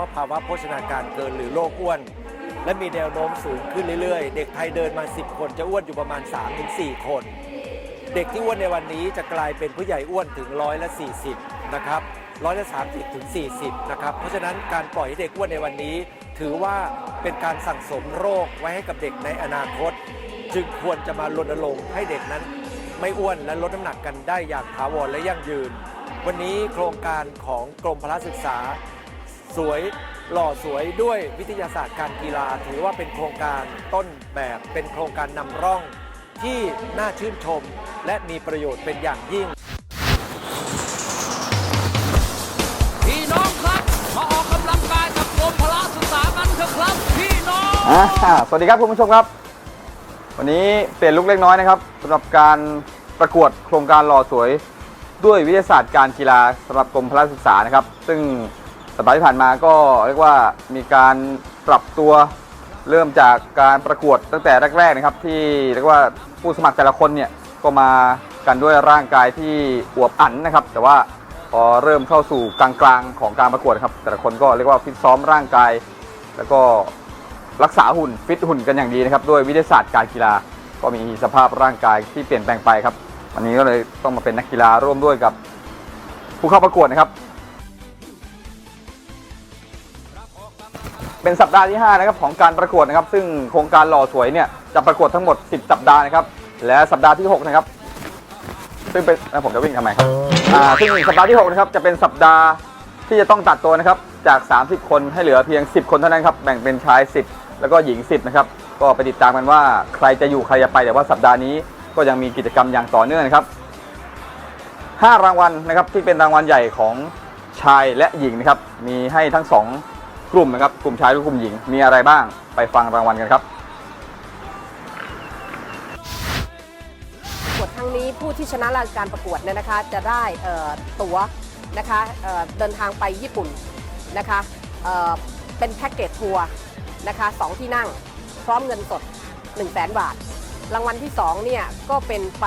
าะภาวะโภชนาการเกินหรือโรคอ้วน และมีแนวโน้มสูงขึ้นเรื่อยๆ เด็กไทยเดินมา 10 คนจะอ้วนอยู่ประมาณ 3-4 คน เด็กที่อ้วนในวันนี้จะกลายเป็นผู้ใหญ่อ้วนถึงร้อยละ40นะครับร้อยละ30ถึง40นะครับเพราะฉะนั้นการปล่อยให้เด็กอ้วนในวันนี้ ถือว่าเป็นการสั่งสมโรคไว้ให้กับเด็กในอนาคต จึงควรจะมารณรงค์ให้เด็กนั้น ไม่อ้วนและลดน้ำหนักกันได้อย่างถาวรและยั่งยืน วันนี้โครงการของกรมพละศึกษา สวยหล่อสวยด้วยวิทยาศาสตร์การกีฬา ถือว่าเป็นโครงการต้นแบบเป็นโครงการนำร่อง ที่น่าชื่นชม และมีประโยชน์เป็นอย่างยิ่ง พี่น้องครับ มาออกกำลังกายกับกรมพละศึกษากันเถอะครับ พี่น้อง อ่าสวัสดีครับคุณผู้ชมครับ วันนี้เปลี่ยนลุกเล็กน้อยนะครับสำหรับการประกวดโครงการหล่อสวย ด้วยวิทยาศาสตร์การกีฬาสำหรับกรมพละศึกษานะครับ ซึ่ง สัปดาห์ที่ผ่านมาก็เรียกว่ามีการปรับตัวเริ่มจากการประกวดตั้งแต่แรกๆนะครับ ที่เรียกว่าผู้สมัครแต่ละคนเนี่ยก็มากันด้วยร่างกายที่อวบอันนะครับ แต่ว่าพอเริ่มเข้าสู่กลางๆของการประกวดนะครับ แต่ละคนก็เรียกว่าฟิตซ้อมร่างกาย แล้วก็รักษาหุ่นฟิตหุ่นกันอย่างดีนะครับด้วยวิทยาศาสตร์การกีฬาก็มีสภาพร่างกายที่เปลี่ยนแปลงไปครับวันนี้ก็เลยต้องมาเป็นนักกีฬาร่วมด้วยกับผู้เข้าประกวดนะครับ เป็นสัปดาห์ที่ 5 นะครับของการประกวดนะครับ ซึ่งโครงการหล่อสวยเนี่ยจะประกวดทั้งหมด 10 สัปดาห์นะครับ และสัปดาห์ที่ 6 นะครับ ซึ่งเป็นแล้วผมจะวิ่งทำไมครับอ่าซึ่งสัปดาห์ที่ 6 นะครับจะเป็นสัปดาห์ที่จะต้องตัดตัวนะครับจาก 30 คนให้เหลือเพียง 10 คนเท่านั้นครับแบ่งเป็นชาย 10 แล้วก็หญิง 10 นะครับ ก็ไปติดตามกันว่าใครจะอยู่ใครจะไปแต่ว่าสัปดาห์นี้ก็ยังมีกิจกรรมอย่างต่อเนื่องนะครับ5รางวัลนะครับที่เป็นรางวัลใหญ่ของชายและหญิงนะครับมีให้ทั้ง 2 กลุ่มนะครับกลุ่มชายและกลุ่มหญิงมีอะไรบ้างไปฟังรางวัลกันครับประกวดครั้งนี้ผู้ที่ชนะรายการประกวดเนี่ยนะคะจะได้เอ่อตั๋วนะคะเอ่อเดินทางไปญี่ปุ่นนะคะเอ่อเป็นแพ็กเกจทัวร์นะคะสองที่นั่งพร้อมเงินสด 1 0 0 0 0แบาท รางวัลที่2เนี่ยก็เป็นไป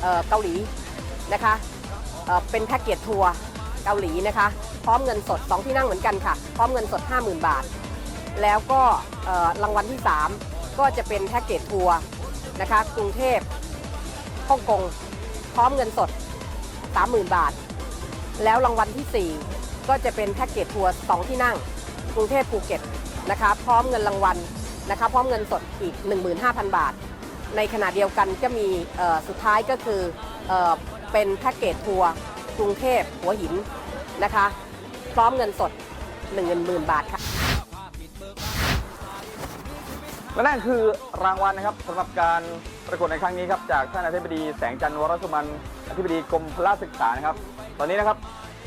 เอ่อเกาหลีนะคะเอ่อเป็นแพ็กเกจทัวร์เกาหลีนะคะ พร้อมเงินสด 2 ที่นั่งเหมือนกันค่ะ พร้อมเงินสด 50,000 บาท แล้วก็รางวัลที่ 3 ก็จะเป็นแพ็กเกจทัวร์นะคะกรุงเทพฮ่องกงพร้อมเงินสด 30,000 บาท แล้วรางวัลที่ 4 ก็จะเป็นแพ็กเกจทัวร์2ที่นั่งกรุงเทพภูเก็ตนะคะพร้อมเงินรางวัลนะคะพร้อมเงินสดอีก 15,000 บาท ในขณะเดียวกันก็มีสุดท้ายก็คือเอเป็นแพ็กเกจทัวร์กรุงเทพหัวหินนะคะ พร้อมเงินสด10,000บาทค่ะและนั่นคือรางวัลนะครับสำหรับการประกวดในครั้งนี้ครับจากท่านอธิบดีแสงจันทร์วรสุมันอธิบดีกรมพละศึกษานะครับ ตอนนี้นะครับ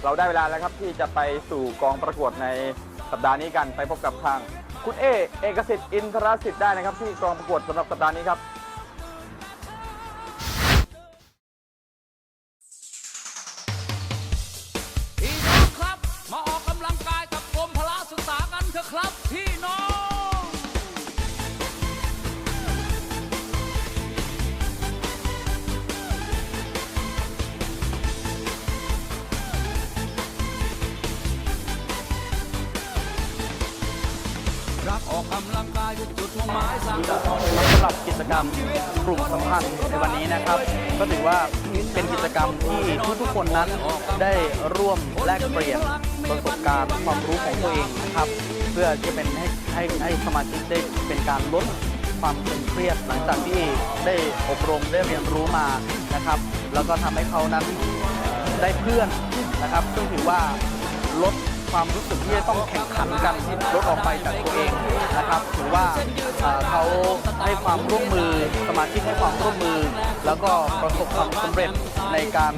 เราได้เวลาแล้วครับที่จะไปสู่กองประกวดในสัปดาห์นี้กันไปพบกับทาง คุณเอเอกสิทธิ์อินทรสิทธิ์ได้นะครับ ที่กองประกวดสำหรับสัปดาห์นี้ครับ ออกกำลังกายคือจุดมุ่งหมายสร้างสำหรับกิจกรรมกลุ่มสัมพันธ์ในวันนี้นะครับ ก็ถือว่าเป็นกิจกรรมที่ทุกๆคนนั้นได้ร่วมแลกเปลี่ยนประสบการณ์ความรู้ของตัวเองนะครับ เพื่อจะเป็นให้ให้ให้สมาชิกได้เป็นการลดความตึงเครียดหลังจากที่ได้อบรมได้เรียนรู้มานะครับ แล้วก็ทำให้เขานั้นได้เพื่อนนะครับซึ่งถือว่าลด ความรู้สึกที่จะต้องแข่งขันกันลดออกไปจากตัวเองนะครับถือว่าเขาให้ความร่วมมือสมาชิกให้ความร่วมมือ แล้วก็ประสบความสำเร็จในการ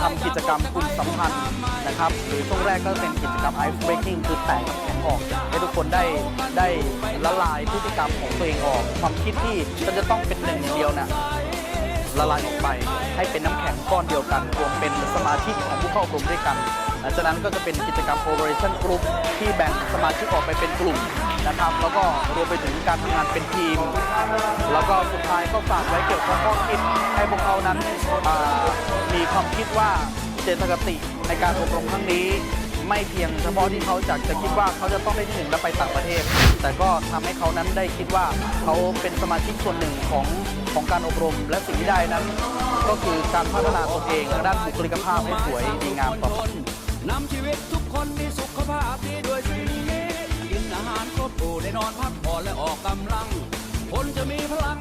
ทำกิจกรรมกลุ่มสัมพันธ์นะครับหรือช่วงแรกก็เป็นกิจกรรม ice breaking คือแตกกับแข็งออกให้ทุกคนได้ได้ละลายพฤติกรรมของตัวเองออก ความคิดที่ฉันจะต้องเป็นหนึ่งเดียวเนี่ย ละลายออกไป ให้เป็นน้ำแข็งก้อนเดียวกันรวมเป็นสมาชิกของผู้เข้าอบรมด้วยกันหลังจากนั้นก็จะเป็นกิจกรรม Operation Group ที่แบ่งสมาชิกออกไปเป็นกลุ่มนะครับ แล้วก็รวมไปถึงการทำงานเป็นทีม แล้วก็สุดท้ายก็ฝากไว้เกี่ยวกับข้อคิดให้พวกเขานั้นมีความคิดว่าเจตคติในการอบรมครั้งนี้ ไม่เพียงเฉพาะที่เขาจะจะคิดว่าเขาจะต้องได้ที่หนึ่งแล้วไปต่างประเทศ แต่ก็ทำให้เขานั้นได้คิดว่าเขาเป็นสมาชิกส่วนหนึ่งของของการอบรม และสิ่งที่ได้นั้น ก็คือการพัฒนาตนเองทางด้านบุคลิกภาพให้สวยดีงามต่อไปนำชีวิตทุกคนมีสุขภาพดีด้วยสิ่งนี้กินอาหารครบหมู่ได้นอนพักผ่อนและออกกำลัง คนจะมีพลัง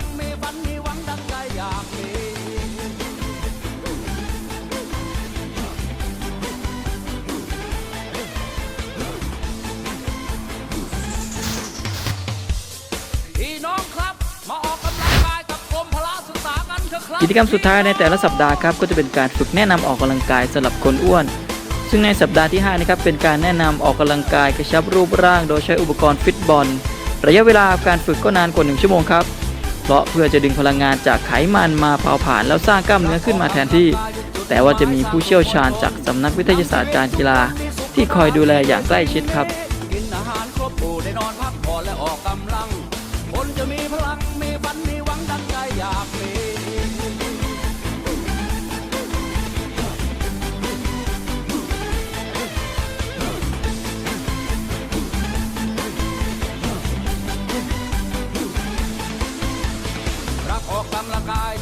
กิจกรรมสุดท้ายในแต่ละสัปดาห์ครับก็จะเป็นการฝึกแนะนำออกกำลังกายสำหรับคนอ้วน ซึ่งในสัปดาห์ที่5นะครับเป็นการแนะนำออกกำลังกายกระชับรูปร่าง โดยใช้อุปกรณ์ฟิตบอล ระยะเวลาการฝึกก็นานกว่า 1 ชั่วโมงครับเพราะเพื่อจะดึงพลังงานจากไขมันมาเผาผลาญแล้วสร้างกล้ามเนื้อขึ้นมาแทนที่ แต่ว่าจะมีผู้เชี่ยวชาญจากสำนักวิทยาศาสตร์การกีฬา ที่คอยดูแลอย่างใกล้ชิดครับกินอาหารครบหมู่ได้นอนพักผ่อนและออกกำลังคนจะมีพลังมีฝันมีหวังดังใจอยาก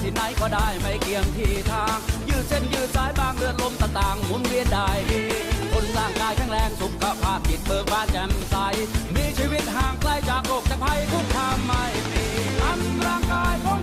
ที่ไหนก็ได้ไม่เกี่ยงที่ทาง ยืดเส้นยืดสายบางเลือดลมต่างๆหมุนเวียนได้ดีคนร่างกายแข็งแรงสุขภาพจิตเบิกบานแจ่มใส มีชีวิตห่างไกลจากโรคจากภัยทุกทามไม่มีอันร่างกายของ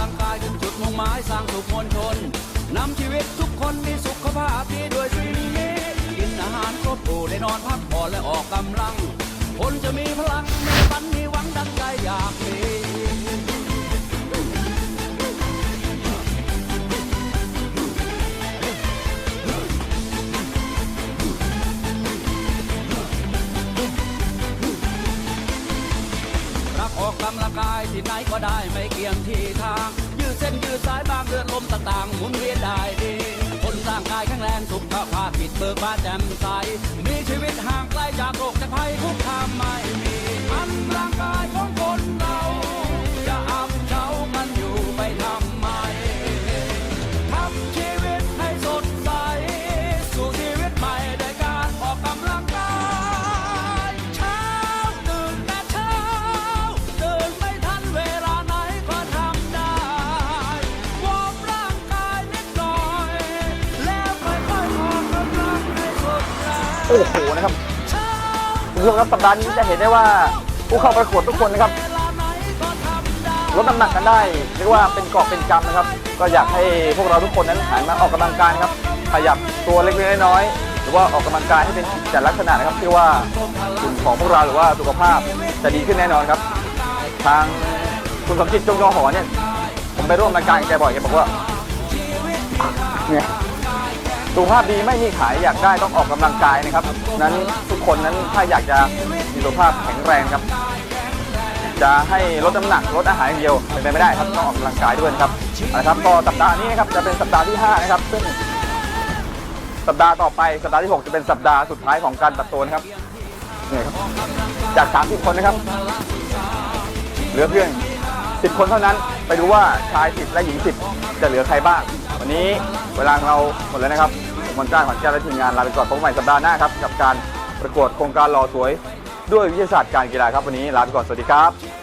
ลังกายจนจุดมุ่งหมายสร้างสุขมวลชนนำชีวิตทุกคนมีสุขภาพดีด้วยสิ่งนี้กินอาหารครบถ้วนได้นอนพักผ่อนและออกกำลัง คนจะมีพลังมีฝันมีหวังดังใจอยากมี ที่ไหนก็ได้ไม่เกี่ยงที่ทาง ยืดเส้นยืดสายบางเลือดลมต่างๆหมุนเวียนได้ดี คนร่างกายแข็งแรงสุขภาพผิดเบิกบานแจ่มใส มีชีวิตห่างไกลจากโรคจากภัยทุกค โอ้โหนะครับคุณผู้ชมครับสัปดาห์นี้จะเห็นได้ว่าผู้เข้าประกวดทุกคนนะครับลาไหนก็ทำได้ลดน้ำหนักกันได้เรียกว่าเป็นกอบเป็นกำนะครับ ก็อยากให้พวกเราทุกคนนั้นหันมาออกกำลังกายครับขยับตัวเล็กๆน้อยๆหรือว่าออกกำลังกายให้เป็นกิจลักษณะนะครับที่ว่าหุ่นของพวกเราหรือว่าสุขภาพจะดีขึ้นแน่นอนครับ ทางคุณสมจิตจงจอหอเนี่ยผมไปร่วมรายการแกบ่อยแกบอกว่าเนี่ย สุขภาพดีไม่มีขายอยากได้ต้องออกกำลังกายนะครับ นั้นทุกคนนั้นถ้าอยากจะมีสุขภาพแข็งแรงครับ จะให้ลดน้ำหนักลดอาหารอย่างเดียวเป็นไปไม่ได้ครับต้องออกกำลังกายด้วยนะครับเอาละครับก็สัปดาห์นี้นะครับจะเป็นสัปดาห์ที่ 5 นะครับ ซึ่งสัปดาห์ต่อไปสัปดาห์ที่ 6 จะเป็นสัปดาห์สุดท้ายของการตัดตัวนะครับนี่ครับจาก 30 คนนะครับเหลือเพียง 10 คนเท่านั้น ไปดูว่าชาย 10 และหญิง 10 จะเหลือใครบ้าง วันนี้เวลาของเราหมดแล้วนะครับผมมนจ้าขอนแก้วและทีมงานลาไปก่อนพบกันใหม่สัปดาห์หน้าครับ กับการประกวดโครงการรอสวย ด้วยวิทยาศาสตร์การกีฬาครับวันนี้ลาไปก่อนสวัสดีครับ